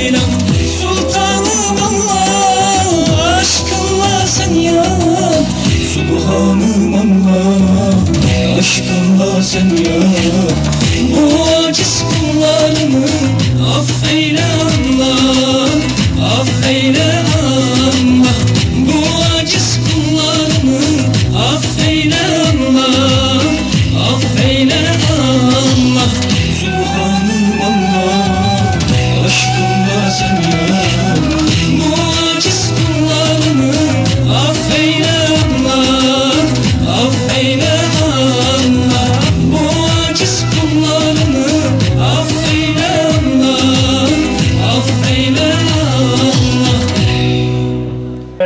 Mevlam Sultanım Allah Aşkınla sen ya Subhanım Allah Aşkınla sen ya Bu aciz kullarımı Affeyle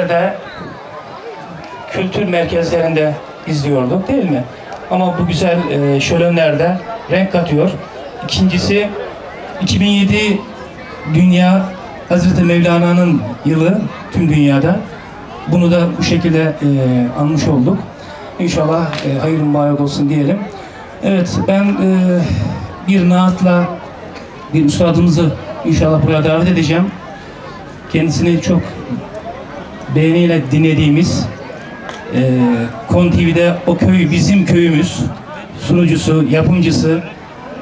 de kültür merkezlerinde izliyorduk değil mi? Ama bu güzel e, şölenlerde renk katıyor. İkincisi 2007 Dünya Hazreti Mevlana'nın yılı tüm dünyada. Bunu da bu şekilde e, anmış olduk. İnşallah e, hayırlı mübarek olsun diyelim. Evet ben e, bir naatla bir üstadımızı inşallah buraya davet edeceğim. Kendisini çok beğeniyle dinlediğimiz e, Kon TV'de O Köy Bizim Köyümüz sunucusu, yapımcısı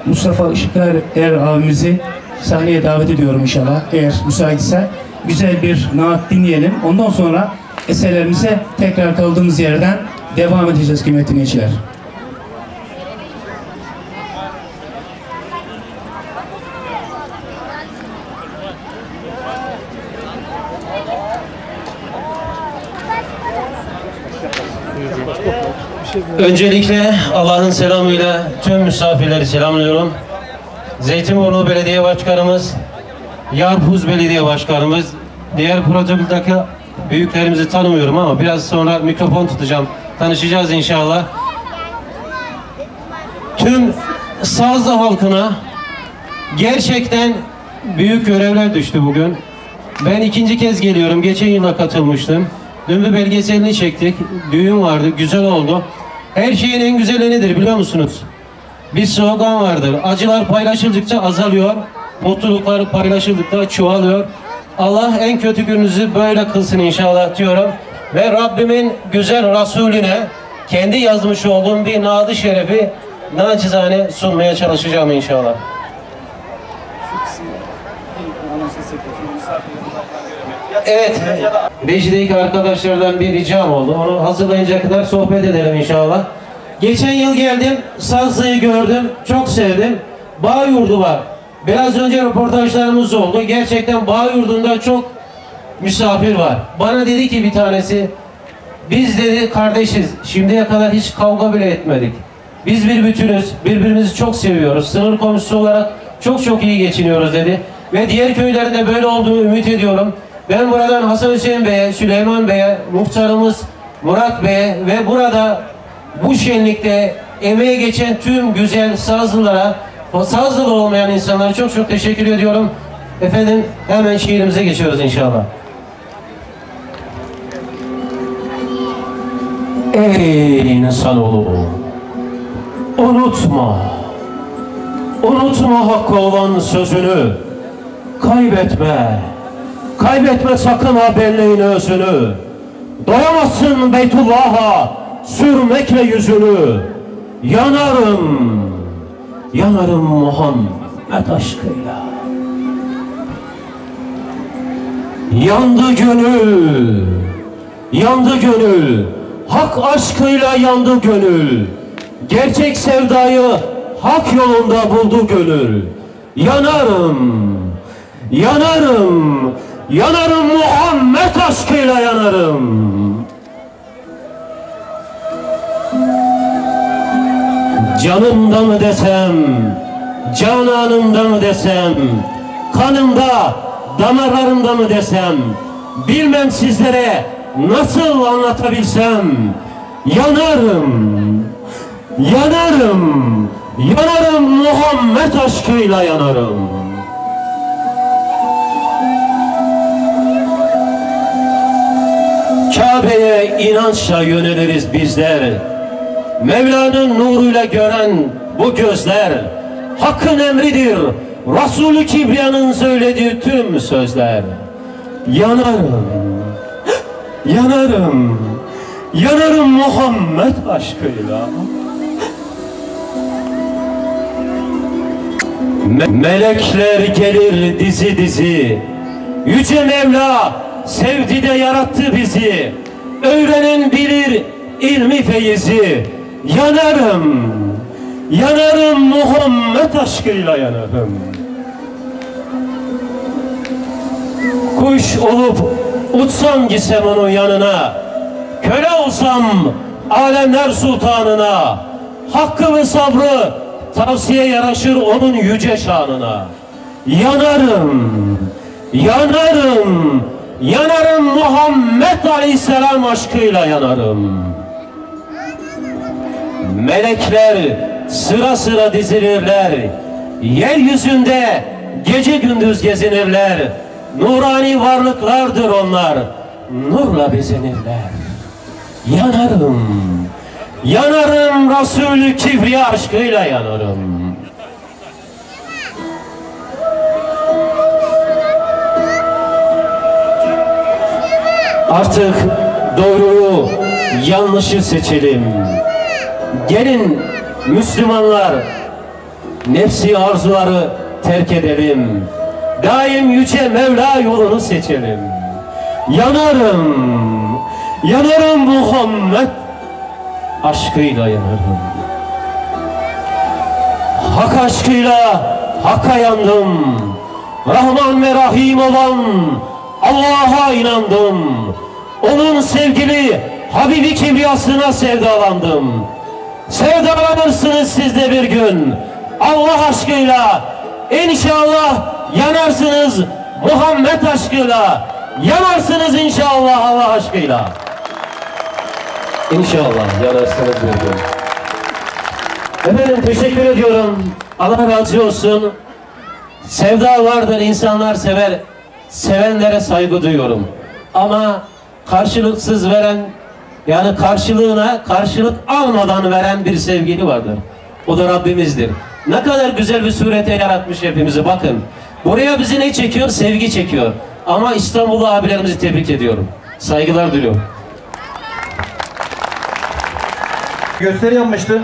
Mustafa Işıklar Er abimizi sahneye davet ediyorum inşallah eğer müsaitse. Güzel bir naat dinleyelim. Ondan sonra eserlerimize tekrar kaldığımız yerden devam edeceğiz kıymetli dinleyiciler. Öncelikle Allah'ın selamıyla tüm misafirleri selamlıyorum. Zeytinburnu Belediye Başkanımız, Yarpuz Belediye Başkanımız, diğer protokoldaki büyüklerimizi tanımıyorum ama biraz sonra mikrofon tutacağım. Tanışacağız inşallah. Tüm Sazlı halkına gerçekten büyük görevler düştü bugün. Ben ikinci kez geliyorum. Geçen yıla katılmıştım. Dün bir belgeselini çektik. Düğün vardı. Güzel oldu. Her şeyin en güzeli nedir biliyor musunuz? Bir slogan vardır. Acılar paylaşıldıkça azalıyor. Mutluluklar paylaşıldıkça çoğalıyor. Allah en kötü gününüzü böyle kılsın inşallah diyorum. Ve Rabbimin güzel Resulüne kendi yazmış olduğum bir nadı şerefi nacizane sunmaya çalışacağım inşallah. Evet. Beşik'teki arkadaşlardan bir ricam oldu. Onu hazırlayınca kadar sohbet edelim inşallah. Geçen yıl geldim, Sazlı'yı gördüm, çok sevdim. Bağ yurdu var. Biraz önce röportajlarımız oldu. Gerçekten bağ yurdunda çok misafir var. Bana dedi ki bir tanesi, biz dedi kardeşiz, şimdiye kadar hiç kavga bile etmedik. Biz bir bütünüz, birbirimizi çok seviyoruz. Sınır komşusu olarak çok çok iyi geçiniyoruz dedi. Ve diğer köylerde böyle olduğunu ümit ediyorum. Ben buradan Hasan Hüseyin Bey'e, Süleyman Bey'e, muhtarımız Murat Bey'e ve burada bu şenlikte emeğe geçen tüm güzel sazlılara, sazlılı olmayan insanlara çok çok teşekkür ediyorum. Efendim hemen şiirimize geçiyoruz inşallah. Ey insanoğlu! Unutma! Unutma hakkı olan sözünü! Kaybetme! Kaybetme sakın ha belleğin özünü! Doyamazsın Beytullah'a sürmekle yüzünü! Yanarım! Yanarım Muhammed aşkıyla! Yandı gönül, yandı gönül, hak aşkıyla yandı gönül. Gerçek sevdayı hak yolunda buldu gönül. Yanarım, yanarım, yanarım Muhammed aşkıyla yanarım. Canımda mı desem, cananımda mı desem, kanımda, damarlarımda mı desem, bilmem sizlere nasıl anlatabilsem, yanarım, yanarım, yanarım Muhammed aşkıyla yanarım. Kabe'ye inançla yöneliriz bizler. Mevla'nın nuruyla gören bu gözler Hakkın emridir Resulü Kibriya'nın söylediği tüm sözler. Yanarım, yanarım, yanarım Muhammed aşkıyla. Me- melekler gelir dizi dizi. Yüce Mevla sevdi de yarattı bizi. Öğrenen bilir ilmi feyizi. Yanarım, yanarım Muhammed aşkıyla yanarım. Kuş olup uçsam gitsem onun yanına Köle olsam alemler sultanına Hakkı ve sabrı tavsiye yaraşır onun yüce şanına Yanarım, yanarım, yanarım Muhammed Aleyhisselam aşkıyla yanarım Melekler sıra sıra dizilirler. Yeryüzünde gece gündüz gezinirler. Nurani varlıklardır onlar. Nurla bezenirler. Yanarım. Yanarım Resulü Kibriya aşkıyla yanarım. Artık doğruyu, yanlışı seçelim. Gelin Müslümanlar nefsi arzuları terk edelim. Daim yüce Mevla yolunu seçelim. Yanarım, yanarım Muhammed aşkıyla yanarım. Hak aşkıyla Hak'a yandım. Rahman ve Rahim olan Allah'a inandım. Onun sevgili Habibi Kibriyasına sevdalandım. Sevdalanırsınız siz de bir gün. Allah aşkıyla inşallah yanarsınız Muhammed aşkıyla. Yanarsınız inşallah Allah aşkıyla. İnşallah yanarsınız bir gün. Efendim teşekkür ediyorum. Allah razı olsun. Sevda vardır insanlar sever. Sevenlere saygı duyuyorum. Ama karşılıksız veren yani karşılığına karşılık almadan veren bir sevgili vardır. O da Rabbimizdir. Ne kadar güzel bir surete yaratmış hepimizi bakın. Buraya bizi ne çekiyor? Sevgi çekiyor. Ama İstanbullu abilerimizi tebrik ediyorum. Saygılar diliyorum. Gösteri yapmıştı.